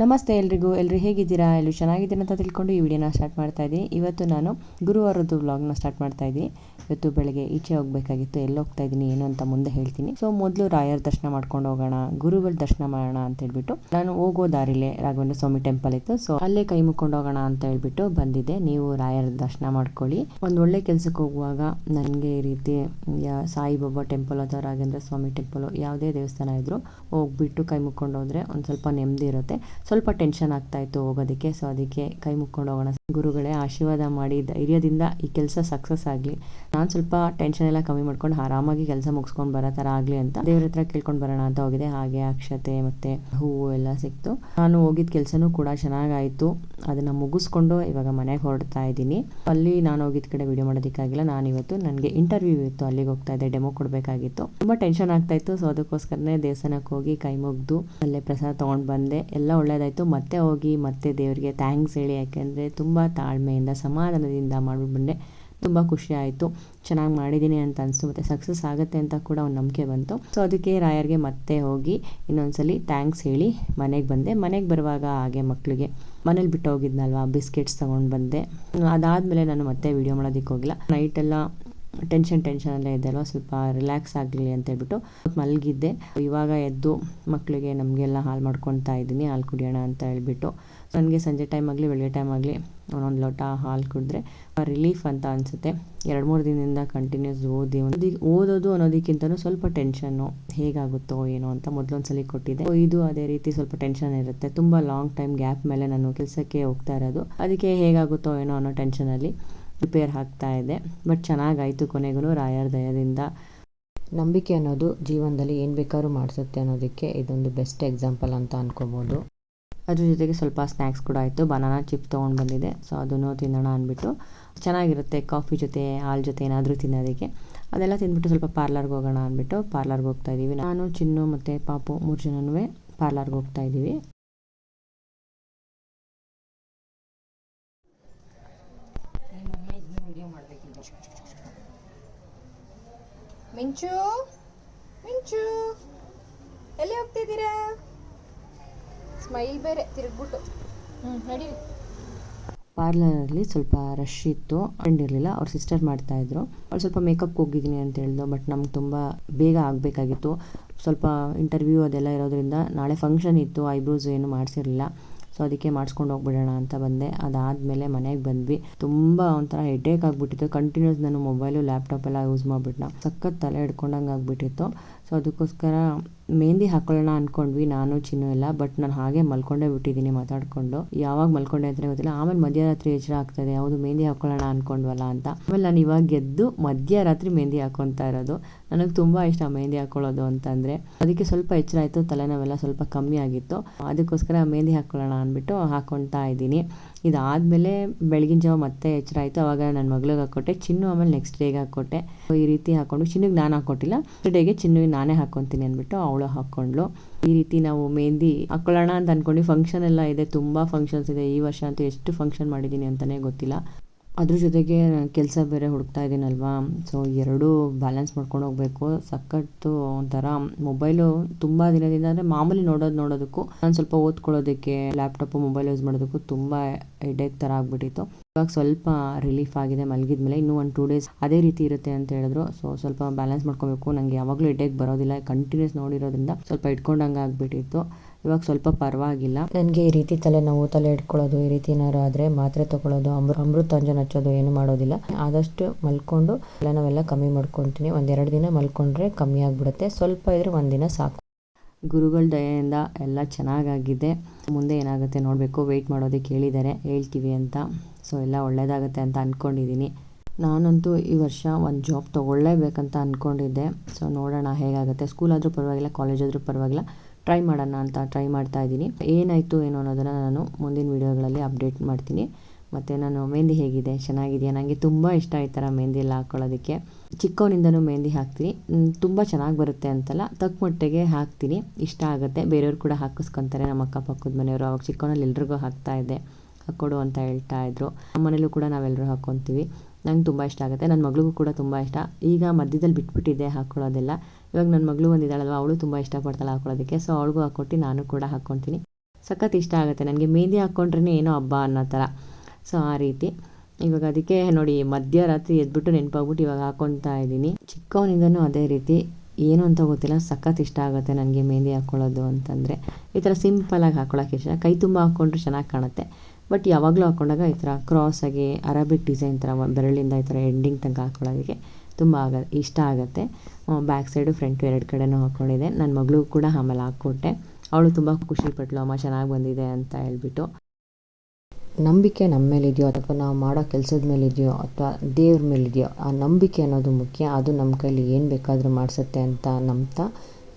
ನಮಸ್ತೆ ಎಲ್ರಿಗೂ ಎಲ್ಲರೂ ಹೇಗಿದ್ದೀರಾ? ಎಲ್ಲರೂ ಚೆನ್ನಾಗಿದ್ದೀರಾ ಅಂತ ತಿಳ್ಕೊಂಡು ಈ ವಿಡಿಯೋನ ಸ್ಟಾರ್ಟ್ ಮಾಡ್ತಾ ಇದ್ದೀನಿ. ಇವತ್ತು ನಾನು ಗುರುವಾರದ್ದು ವ್ಲಾಗ್ನ ಸ್ಟಾರ್ಟ್ ಮಾಡ್ತಾ ಇದ್ದೀನಿ. ಇವತ್ತು ಬೆಳಗ್ಗೆ ಈಚೆ ಹೋಗಬೇಕಾಗಿತ್ತು, ಎಲ್ಲಿ ಹೋಗ್ತಾ ಇದ್ದೀನಿ, ಏನು ಅಂತ ಮುಂದೆ ಹೇಳ್ತೀನಿ. ಸೊ, ಮೊದಲು ರಾಯರ ದರ್ಶನ ಮಾಡ್ಕೊಂಡು ಹೋಗೋಣ, ಗುರುಗಳ ದರ್ಶನ ಮಾಡೋಣ ಅಂತ ಹೇಳ್ಬಿಟ್ಟು ನಾನು ಹೋಗೋ ದಾರಿಲೇ ರಾಘವೇಂದ್ರ ಸ್ವಾಮಿ ಟೆಂಪಲ್ ಇತ್ತು. ಸೊ, ಅಲ್ಲೇ ಕೈ ಮುಕ್ಕೊಂಡು ಹೋಗೋಣ ಅಂತ ಹೇಳ್ಬಿಟ್ಟು ಬಂದಿದ್ದೆ. ನೀವು ರಾಯರ ದರ್ಶನ ಮಾಡ್ಕೊಳ್ಳಿ. ಒಂದು ಒಳ್ಳೆ ಕೆಲಸಕ್ಕೆ ಹೋಗುವಾಗ ನನಗೆ ಈ ರೀತಿ ಸಾಯಿಬಾಬಾ ಟೆಂಪಲ್ ಅಥವಾ ರಾಘವೇಂದ್ರ ಸ್ವಾಮಿ ಟೆಂಪಲ್ ಯಾವುದೇ ದೇವಸ್ಥಾನ ಇದ್ರು ಹೋಗ್ಬಿಟ್ಟು ಕೈ ಮುಕ್ಕೊಂಡು ಹೋದ್ರೆ ಒಂದು ಸ್ವಲ್ಪ ನೆಮ್ಮದಿ ಇರುತ್ತೆ. ಸ್ವಲ್ಪ ಟೆನ್ಷನ್ ಆಗ್ತಾ ಇತ್ತು ಹೋಗೋದಕ್ಕೆ. ಸೊ, ಅದಕ್ಕೆ ಕೈ ಮುಕ್ಕೊಂಡು ಹೋಗೋಣ. ಗುರುಗಳೇ, ಆಶೀರ್ವಾದ ಮಾಡಿ, ಧೈರ್ಯದಿಂದ ಈ ಕೆಲಸ ಸಕ್ಸಸ್ ಆಗಲಿ. ನಾನು ಸ್ವಲ್ಪ ಟೆನ್ಷನ್ ಎಲ್ಲ ಕಮ್ಮಿ ಮಾಡ್ಕೊಂಡು ಆರಾಮಾಗಿ ಕೆಲಸ ಮುಗಿಸ್ಕೊಂಡು ಬರೋ ಥರ ಆಗಲಿ ಅಂತ ದೇವ್ರ ಹತ್ರ ಕೇಳ್ಕೊಂಡು ಬರೋಣ ಅಂತ ಹೋಗಿದೆ. ಹಾಗೆ ಅಕ್ಷತೆ ಮತ್ತು ಹೂವು ಎಲ್ಲ ಸಿಕ್ತು. ನಾನು ಹೋಗಿದ್ದ ಕೆಲಸನೂ ಕೂಡ ಚೆನ್ನಾಗಾಯಿತು. ಅದನ್ನು ಮುಗಿಸ್ಕೊಂಡು ಇವಾಗ ಮನೆಗೆ ಹೊರಡ್ತಾ ಇದ್ದೀನಿ. ಅಲ್ಲಿ ನಾನು ಹೋಗಿದ್ದ ಕಡೆ ವಿಡಿಯೋ ಮಾಡೋದಕ್ಕಾಗಿಲ್ಲ. ನಾನು ಇವತ್ತು ನನಗೆ ಇಂಟರ್ವ್ಯೂ ಇತ್ತು. ಅಲ್ಲಿಗೆ ಹೋಗ್ತಾ ಇದ್ದೆ. ಡೆಮೋ ಕೊಡಬೇಕಾಗಿತ್ತು. ತುಂಬ ಟೆನ್ಷನ್ ಆಗ್ತಾಯಿತ್ತು ಸೊ, ಅದಕ್ಕೋಸ್ಕರನೇ ದೇವಸ್ಥಾನಕ್ಕೆ ಹೋಗಿ ಕೈ ಮುಗ್ದು ಅಲ್ಲೇ ಪ್ರಸಾದ ತೊಗೊಂಡು ಬಂದೆ. ಎಲ್ಲ ಒಳ್ಳೇದಾಯಿತು. ಮತ್ತೆ ಹೋಗಿ, ಮತ್ತೆ ದೇವರಿಗೆ ಥ್ಯಾಂಕ್ಸ್ ಹೇಳಿ. ಯಾಕೆಂದರೆ ತುಂಬ ತಾಳ್ಮೆಯಿಂದ, ಸಮಾಧಾನದಿಂದ ಮಾಡ್ಬಿಟ್ಟು ಬಂದೆ. ತುಂಬ ಖುಷಿ ಆಯಿತು. ಚೆನ್ನಾಗಿ ಮಾಡಿದ್ದೀನಿ ಅಂತ ಅನಿಸ್ತು. ಮತ್ತು ಸಕ್ಸಸ್ ಆಗುತ್ತೆ ಅಂತ ಕೂಡ ಒಂದು ನಂಬಿಕೆ ಬಂತು. ಸೊ ಅದಕ್ಕೆ ರಾಯರ್ಗೆ ಮತ್ತೆ ಹೋಗಿ ಇನ್ನೊಂದ್ಸಲಿ ಥ್ಯಾಂಕ್ಸ್ ಹೇಳಿ ಮನೆಗೆ ಬಂದೆ. ಮನೆಗೆ ಬರುವಾಗ ಹಾಗೆ ಮಕ್ಕಳಿಗೆ ಮನೇಲಿ ಬಿಟ್ಟು ಹೋಗಿದ್ನಲ್ವಾ? ಬಿಸ್ಕೆಟ್ಸ್ ತೊಗೊಂಡು ಬಂದೆ. ಅದಾದಮೇಲೆ ನಾನು ಮತ್ತೆ ವೀಡಿಯೋ ಮಾಡೋದಕ್ಕೆ ಹೋಗಿಲ್ಲ. ನೈಟೆಲ್ಲ ಟೆನ್ಷನ್ ಟೆನ್ಷನಲ್ಲೇ ಇದೆ ಅಲ್ವಾ ಸ್ವಲ್ಪ ರಿಲ್ಯಾಕ್ಸ್ ಆಗಲಿ ಅಂತ ಹೇಳ್ಬಿಟ್ಟು ಮಲಗಿದ್ದೆ. ಇವಾಗ ಎದ್ದು ಮಕ್ಕಳಿಗೆ ನಮಗೆಲ್ಲ ಹಾಲು ಮಾಡ್ಕೊತಾ ಇದ್ದೀನಿ, ಹಾಲು ಕುಡಿಯೋಣ ಅಂತ ಹೇಳ್ಬಿಟ್ಟು. ನನಗೆ ಸಂಜೆ ಟೈಮ್ ಆಗಲಿ, ಬೆಳಗ್ಗೆ ಟೈಮ್ ಆಗಲಿ ಒಂದೊಂದು ಲೋಟ ಹಾಲು ಕುಡಿದ್ರೆ ರಿಲೀಫ್ ಅಂತ ಅನಿಸುತ್ತೆ. ಎರಡು, ಮೂರು ದಿನದಿಂದ ಕಂಟಿನ್ಯೂಸ್ ಓದಿ ಒಂದು ಓದೋದು ಅನ್ನೋದಕ್ಕಿಂತನೂ ಸ್ವಲ್ಪ ಟೆನ್ಷನ್ನು ಹೇಗಾಗುತ್ತೋ ಏನೋ ಅಂತ ಮೊದಲೊಂದ್ಸಲಿ ಕೊಟ್ಟಿದ್ದೆ. ಇದು ಅದೇ ರೀತಿ ಸ್ವಲ್ಪ ಟೆನ್ಷನ್ ಇರುತ್ತೆ. ತುಂಬ ಲಾಂಗ್ ಟೈಮ್ ಗ್ಯಾಪ್ ಮೇಲೆ ನಾನು ಕೆಲಸಕ್ಕೆ ಹೋಗ್ತಾ ಇರೋದು. ಅದಕ್ಕೆ ಹೇಗಾಗುತ್ತೋ ಏನೋ ಅನ್ನೋ ಟೆನ್ಷನಲ್ಲಿ ಆಗ್ತಾ ಇದೆ. ಬಟ್ ಚೆನ್ನಾಗಾಯಿತು ಕೊನೆಗೂ ರಾಯರ ದಯದಿಂದ. ನಂಬಿಕೆ ಅನ್ನೋದು ಜೀವನದಲ್ಲಿ ಏನು ಬೇಕಾದ್ರೂ ಮಾಡಿಸುತ್ತೆ ಅನ್ನೋದಕ್ಕೆ ಇದೊಂದು ಬೆಸ್ಟ್ ಎಕ್ಸಾಂಪಲ್ ಅಂತ ಅನ್ಕೋಬೋದು. ಅದ್ರ ಜೊತೆಗೆ ಸ್ವಲ್ಪ ಸ್ನ್ಯಾಕ್ಸ್ ಕೂಡ ಆಯಿತು. ಬನಾನಾ ಚಿಪ್ ತೊಗೊಂಡು ಬಂದಿದೆ. ಸೊ ಅದನ್ನು ತಿನ್ನೋಣ ಅಂದ್ಬಿಟ್ಟು ಚೆನ್ನಾಗಿರುತ್ತೆ ಕಾಫಿ ಜೊತೆ, ಹಾಲು ಜೊತೆ ಏನಾದರೂ ತಿನ್ನೋದಕ್ಕೆ. ಅದೆಲ್ಲ ತಿಂದ್ಬಿಟ್ಟು ಸ್ವಲ್ಪ ಪಾರ್ಲರ್ಗೆ ಹೋಗೋಣ ಅಂದ್ಬಿಟ್ಟು ಪಾರ್ಲರ್ಗೆ ಹೋಗ್ತಾ ಇದ್ದೀವಿ ನಾನು, ಚಿನ್ನು ಮತ್ತು ಪಾಪು ಮೂರು ಜನನೂ ಪಾರ್ಲರ್ಗೆ ಹೋಗ್ತಾ ಇದ್ದೀವಿ ಮಿಂಚು ಮಿಂಚು, ಎಲ್ಲಿ ಹೋಗ್ತಿದ್ದೀರಾ? ಸ್ಮೈಲ್ ಬೇರೆ, ತಿರುಗ್ಬಿಟ್ಟು. ಹ್ಞೂ ನಡಿ. ಪಾರ್ಲರಲ್ಲಿ ಸ್ವಲ್ಪ ರಶ್ ಇತ್ತು. ಫ್ರೆಂಡ್ ಇರಲಿಲ್ಲ, ಅವ್ರ ಸಿಸ್ಟರ್ ಮಾಡ್ತಾಯಿದ್ರು ಅವ್ರು ಸ್ವಲ್ಪ ಮೇಕಪ್ಗೆ ಹೋಗಿದ್ದೀನಿ ಅಂತ ಹೇಳಿದ್ರು ಬಟ್ ನಮ್ಗೆ ತುಂಬ ಬೇಗ ಆಗಬೇಕಾಗಿತ್ತು. ಸ್ವಲ್ಪ ಇಂಟರ್ವ್ಯೂ ಅದೆಲ್ಲ ಇರೋದ್ರಿಂದ ನಾಳೆ ಫಂಕ್ಷನ್ ಇತ್ತು ಐಬ್ರೋಸ್ ಏನು ಮಾಡಿಸಿರಲಿಲ್ಲ. ಸೊ ಅದಕ್ಕೆ ಮಾಡಿಸ್ಕೊಂಡು ಹೋಗ್ಬಿಡೋಣ ಅಂತ ಬಂದೆ. ಅದಾದಮೇಲೆ ಮನೆಗೆ ಬಂದ್ವಿ. ತುಂಬ ಒಂಥರ ಹೆಡೇಕ್ ಆಗಿಬಿಟ್ಟಿತ್ತು. ಕಂಟಿನ್ಯೂಸ್ ನಾನು ಮೊಬೈಲು ಲ್ಯಾಪ್ಟಾಪ್ ಎಲ್ಲ ಯೂಸ್ ಮಾಡಿಬಿಟ್ನ. ಸಖತ್ ತಲೆ ಹಿಡ್ಕೊಂಡಂಗೆ ಆಗಿಬಿಟ್ಟಿತ್ತು. ಸೊ ಅದಕ್ಕೋಸ್ಕರ ಮೆಹಂದಿ ಹಾಕೊಳ್ಳೋಣ ಅಂದ್ಕೊಂಡ್ವಿ ನಾನು, ಚಿನ್ನು ಎಲ್ಲ ಬಟ್ ನಾನು ಹಾಗೆ ಮಲ್ಕೊಂಡೇ ಬಿಟ್ಟಿದ್ದೀನಿ ಮಾತಾಡಿಕೊಂಡು. ಯಾವಾಗ ಮಲ್ಕೊಂಡೆ ಅಂತಲೇ ಗೊತ್ತಿಲ್ಲ. ಆಮೇಲೆ ಮಧ್ಯರಾತ್ರಿ ಎಚ್ಚರ ಆಗ್ತದೆ. ಹೌದು ಮೆಹಂದಿ ಹಾಕೊಳ್ಳೋಣ ಅಂದ್ಕೊಂಡ್ವಲ್ಲ ಅಂತ. ಆಮೇಲೆ ನಾನು ಇವಾಗ ಗೆದ್ದು ಮಧ್ಯರಾತ್ರಿ ಮೆಹಂದಿ ಹಾಕೊತಾ ಇರೋದು. ನನಗೆ ತುಂಬ ಇಷ್ಟ ಮೆಹಂದಿ ಹಾಕೊಳ್ಳೋದು ಅಂತಂದರೆ. ಅದಕ್ಕೆ ಸ್ವಲ್ಪ ಎಚ್ಚರ ಆಯಿತು, ತಲೆನೋವೆಲ್ಲ ಸ್ವಲ್ಪ ಕಮ್ಮಿ ಆಗಿತ್ತು. ಅದಕ್ಕೋಸ್ಕರ ಮೆಹಂದಿ ಹಾಕೊಳ್ಳೋಣ ಅಂದ್ಬಿಟ್ಟು ಹಾಕ್ಕೊಳ್ತಾ ಇದ್ದೀನಿ. ಇದಾದಮೇಲೆ ಬೆಳಗಿನ ಜಾವ ಮತ್ತೆ ಎಚ್ಚರ ಆಯಿತು. ಅವಾಗ ನನ್ನ ಮಗಳಿಗೆ ಹಾಕ್ಕೊಟ್ಟೆ, ಚಿನ್ನು ಆಮೇಲೆ ನೆಕ್ಸ್ಟ್ ಡೇಗೆ ಹಾಕ್ಕೊಟ್ಟೆ. ಈ ರೀತಿ ಹಾಕ್ಕೊಂಡು ಚಿನ್ನಿಗೆ ನಾನು ಹಾಕ್ಕೊಟ್ಟಿಲ್ಲ. ಡೇಗೆ ಚಿನ್ನುವಿಗೆ ನಾನೇ ಹಾಕ್ಕೊತೀನಿ ಅಂದ್ಬಿಟ್ಟು ಅವಳು ಹಾಕ್ಕೊಂಡ್ಳು ಈ ರೀತಿ ನಾವು ಮೆಹಂದಿ ಹಾಕ್ಕೊಳ್ಳೋಣ ಅಂತ ಅಂದ್ಕೊಂಡು ಫಂಕ್ಷನ್ ಎಲ್ಲ ಇದೆ, ತುಂಬಾ ಫಂಕ್ಷನ್ಸ್ ಇದೆ. ಈ ವರ್ಷ ಅಂತೂ ಎಷ್ಟು ಫಂಕ್ಷನ್ ಮಾಡಿದ್ದೀನಿ ಅಂತಾನೆ ಗೊತ್ತಿಲ್ಲ. ಅದ್ರ ಜೊತೆಗೆ ಕೆಲಸ ಬೇರೆ ಹುಡುಕ್ತಾ ಇದ್ದೀನಲ್ವಾ? ಸೊ ಎರಡೂ ಬ್ಯಾಲೆನ್ಸ್ ಮಾಡ್ಕೊಂಡು ಹೋಗಬೇಕು. ಸಖತ್ತು ಒಂಥರ ಮೊಬೈಲು ತುಂಬ ದಿನದಿಂದ ಅಂದರೆ ಮಾಮೂಲಿ ನೋಡೋದು ನೋಡೋದಕ್ಕೂ, ನಾನು ಸ್ವಲ್ಪ ಓದ್ಕೊಳ್ಳೋದಕ್ಕೆ ಲ್ಯಾಪ್ಟಾಪು ಮೊಬೈಲ್ ಯೂಸ್ ಮಾಡೋದಕ್ಕೂ ತುಂಬ ಹೆಡೇಕ್ ಥರ ಆಗಿಬಿಟ್ಟಿತ್ತು. ಇವಾಗ ಸ್ವಲ್ಪ ರಿಲೀಫ್ ಆಗಿದೆ ಮಲಗಿದ ಮೇಲೆ ಇನ್ನೂ ಒಂದು ಟೂ ಡೇಸ್ ಅದೇ ರೀತಿ ಇರುತ್ತೆ ಅಂತ ಹೇಳಿದ್ರು. ಸೊ ಸ್ವಲ್ಪ ಬ್ಯಾಲೆನ್ಸ್ ಮಾಡ್ಕೋಬೇಕು. ನನಗೆ ಯಾವಾಗಲೂ ಹೆಡೇಕ್ ಬರೋದಿಲ್ಲ ಕಂಟಿನ್ಯೂಸ್ ನೋಡಿರೋದ್ರಿಂದ ಸ್ವಲ್ಪ ಇಟ್ಕೊಂಡಂಗೆ ಆಗಿಬಿಟ್ಟಿತ್ತು. ಇವಾಗ ಸ್ವಲ್ಪ ಪರವಾಗಿಲ್ಲ. ನನಗೆ ಈ ರೀತಿ ತಲೆನೋವು, ತಲೆ ಇಟ್ಕೊಳ್ಳೋದು ಈ ರೀತಿ ಏನಾದ್ರು ಆದರೆ ಮಾತ್ರೆ ತಗೊಳ್ಳೋದು ಅಮೃತ ಅಮೃತಾಂಜನ್ ಹಚ್ಚೋದು ಏನು ಮಾಡೋದಿಲ್ಲ. ಆದಷ್ಟು ಮಲ್ಕೊಂಡು ನಾವೆಲ್ಲ ಕಮ್ಮಿ ಮಾಡ್ಕೊತೀನಿ. ಒಂದೆರಡು ದಿನ ಮಲ್ಕೊಂಡ್ರೆ ಕಮ್ಮಿ ಆಗಿಬಿಡುತ್ತೆ. ಸ್ವಲ್ಪ ಇದ್ರೆ ಒಂದಿನ ಸಾಕು. ಗುರುಗಳ ದಯೆಯಿಂದ ಎಲ್ಲ ಚೆನ್ನಾಗಾಗಿದೆ. ಮುಂದೆ ಏನಾಗುತ್ತೆ ನೋಡಬೇಕು. ವೆಯ್ಟ್ ಮಾಡೋದಕ್ಕೆ ಹೇಳಿದ್ದಾರೆ ಹೇಳ್ತೀವಿ ಅಂತ. ಸೊ, ಎಲ್ಲ ಒಳ್ಳೆಯದಾಗುತ್ತೆ ಅಂತ ಅಂದ್ಕೊಂಡಿದ್ದೀನಿ ನಾನಂತೂ ಈ ವರ್ಷ ಒಂದು ಜಾಬ್ ತೊಗೊಳ್ಳೇಬೇಕಂತ ಅಂದ್ಕೊಂಡಿದ್ದೆ ಸೊ, ನೋಡೋಣ ಹೇಗಾಗುತ್ತೆ. ಸ್ಕೂಲ್ ಆದರೂ ಪರವಾಗಿಲ್ಲ, ಕಾಲೇಜ್ ಆದರೂ ಪರವಾಗಿಲ್ಲ. ಟ್ರೈ ಮಾಡೋಣ ಅಂತ ಟ್ರೈ ಮಾಡ್ತಾ ಇದ್ದೀನಿ. ಏನಾಯಿತು ಏನು ಅನ್ನೋದನ್ನು ನಾನು ಮುಂದಿನ ವೀಡಿಯೋಗಳಲ್ಲಿ ಅಪ್ಡೇಟ್ ಮಾಡ್ತೀನಿ. ಮತ್ತು ನಾನು ಮೆಹಂದಿ ಹೇಗಿದೆ? ಚೆನ್ನಾಗಿದೆಯಾ? ನನಗೆ ತುಂಬ ಇಷ್ಟ ಈ ಥರ ಮೆಹಂದಿ ಎಲ್ಲ ಹಾಕ್ಕೊಳ್ಳೋದಕ್ಕೆ ಚಿಕ್ಕವನಿಂದನೂ ಮೆಹಂದಿ ಹಾಕ್ತೀನಿ. ತುಂಬ ಚೆನ್ನಾಗಿ ಬರುತ್ತೆ ಅಂತಲ್ಲ. ತಕ್ಕ ಮಟ್ಟಿಗೆ ಹಾಕ್ತೀನಿ. ಇಷ್ಟ ಆಗುತ್ತೆ. ಬೇರೆಯವ್ರು ಕೂಡ ಹಾಕಿಸ್ಕೊತಾರೆ. ನಮ್ಮ ಅಕ್ಕಪಕ್ಕದ ಮನೆಯವರು. ಅವಾಗ ಚಿಕ್ಕವನಲ್ಲಿ ಎಲ್ರಿಗೂ ಹಾಕ್ತಾ ಇದ್ದೆ. ಹಾಕ್ಕೊಡು ಅಂತ ಹೇಳ್ತಾ ಇದ್ರು. ನಮ್ಮ ಮನೇಲೂ ಕೂಡ ನಾವೆಲ್ಲರೂ ಹಾಕ್ಕೊತೀವಿ. ನಂಗೆ ತುಂಬ ಇಷ್ಟ ಆಗುತ್ತೆ. ನನ್ನ ಮಗಳಿಗೂ ಕೂಡ ತುಂಬ ಇಷ್ಟ. ಈಗ ಮಧ್ಯದಲ್ಲಿ ಬಿಟ್ಬಿಟ್ಟಿದ್ದೆ ಹಾಕ್ಕೊಳ್ಳೋದೆಲ್ಲ ಇವಾಗ ನನ್ನ ಮಗಳು ಬಂದಿದ್ದಾಳಲ್ವ, ಅವಳು ತುಂಬ ಇಷ್ಟಪಡ್ತಾಳೆ ಹಾಕೊಳ್ಳೋದಕ್ಕೆ. ಸೊ ಅವಳಿಗೂ ಹಾಕ್ಕೊಟ್ಟು ನಾನು ಕೂಡ ಹಾಕ್ಕೊತೀನಿ. ಸಖತ್ ಇಷ್ಟ ಆಗುತ್ತೆ ನನಗೆ. ಮೆಹಂದಿ ಹಾಕ್ಕೊಂಡ್ರೇ ಏನೋ ಹಬ್ಬ ಅನ್ನೋ ಥರ. ಸೊ ಆ ರೀತಿ. ಇವಾಗ ಅದಕ್ಕೆ ನೋಡಿ, ಮಧ್ಯರಾತ್ರಿ ಎದ್ಬಿಟ್ಟು ನೆನಪಾಗ್ಬಿಟ್ಟು ಇವಾಗ ಹಾಕ್ಕೊತಾ ಇದ್ದೀನಿ. ಚಿಕ್ಕವನಿಂದನೂ ಅದೇ ರೀತಿ. ಏನು ಅಂತ ಗೊತ್ತಿಲ್ಲ. ಸಖತ್ ಇಷ್ಟ ಆಗುತ್ತೆ ನನಗೆ ಮೆಹಂದಿ ಹಾಕ್ಕೊಳ್ಳೋದು ಅಂತಂದರೆ. ಈ ಥರ ಸಿಂಪಲಾಗಿ ಹಾಕ್ಕೊಳಕ್ಕೆ ಇಷ್ಟ. ಕೈ ತುಂಬ ಹಾಕ್ಕೊಂಡ್ರೆ ಚೆನ್ನಾಗಿ ಕಾಣುತ್ತೆ. ಬಟ್ ಯಾವಾಗಲೂ ಹಾಕ್ಕೊಂಡಾಗ ಈ ಥರ ಕ್ರಾಸಾಗಿ ಅರಬಿಕ್ ಡಿಸೈನ್ ಥರ, ಬೆರಳಿಂದ ಈ ಥರ ಎಂಡಿಂಗ್ ತನಕ ಹಾಕ್ಕೊಳ್ಳೋದಕ್ಕೆ ತುಂಬ ಆಗ, ಇಷ್ಟ ಆಗುತ್ತೆ. ಬ್ಯಾಕ್ ಸೈಡು ಫ್ರಂಟು ಎರಡು ಕಡೆನೂ ಹಾಕ್ಕೊಂಡಿದ್ದೆ ನನ್ನ ಮಗಳು ಕೂಡ ಆಮೇಲೆ ಹಾಕ್ಕೊಟ್ಟೆ. ಅವಳು ತುಂಬ ಖುಷಿಪಟ್ಲು ಅಮ್ಮ, ಚೆನ್ನಾಗಿ ಬಂದಿದೆ ಅಂತ ಹೇಳ್ಬಿಟ್ಟು. ನಂಬಿಕೆ ನಮ್ಮ ಮೇಲಿದೆಯೋ ಅಥವಾ ನಾವು ಮಾಡೋ ಕೆಲಸದ ಮೇಲಿದೆಯೋ ಅಥವಾ ದೇವ್ರ ಮೇಲಿದೆಯೋ, ಆ ನಂಬಿಕೆ ಅನ್ನೋದು ಮುಖ್ಯ. ಅದು ನಮ್ಮ ಕೈಲಿ ಏನು ಬೇಕಾದರೂ ಮಾಡಿಸುತ್ತೆ ಅಂತ ನಂಬ್ತಾ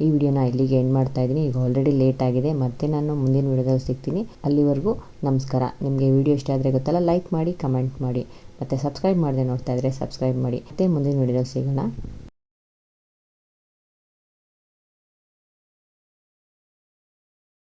ಈ ವಿಡಿಯೋನ ಇಲ್ಲಿಗೆ ಎಂಡ್ ಮಾಡ್ತಾ ಇದ್ದೀನಿ. ಈಗ ಆಲ್ರೆಡಿ ಲೇಟ್ ಆಗಿದೆ. ಮತ್ತೆ ನಾನು ಮುಂದಿನ ವಿಡಿಯೋದಲ್ಲಿ ಸಿಗ್ತೀನಿ. ಅಲ್ಲಿವರೆಗೂ ನಮಸ್ಕಾರ. ನಿಮಗೆ ವಿಡಿಯೋ ಇಷ್ಟ ಆದರೆ ಗೊತ್ತಲ್ಲ ಲೈಕ್ ಮಾಡಿ ಕಮೆಂಟ್ ಮಾಡಿ. ಮತ್ತು ಸಬ್ಸ್ಕ್ರೈಬ್ ಮಾಡದೆ ನೋಡ್ತಾ ಇದ್ದರೆ ಸಬ್ಸ್ಕ್ರೈಬ್ ಮಾಡಿ. ಮತ್ತೆ ಮುಂದಿನ ವಿಡಿಯೋದಲ್ಲಿ ಸಿಗೋಣ.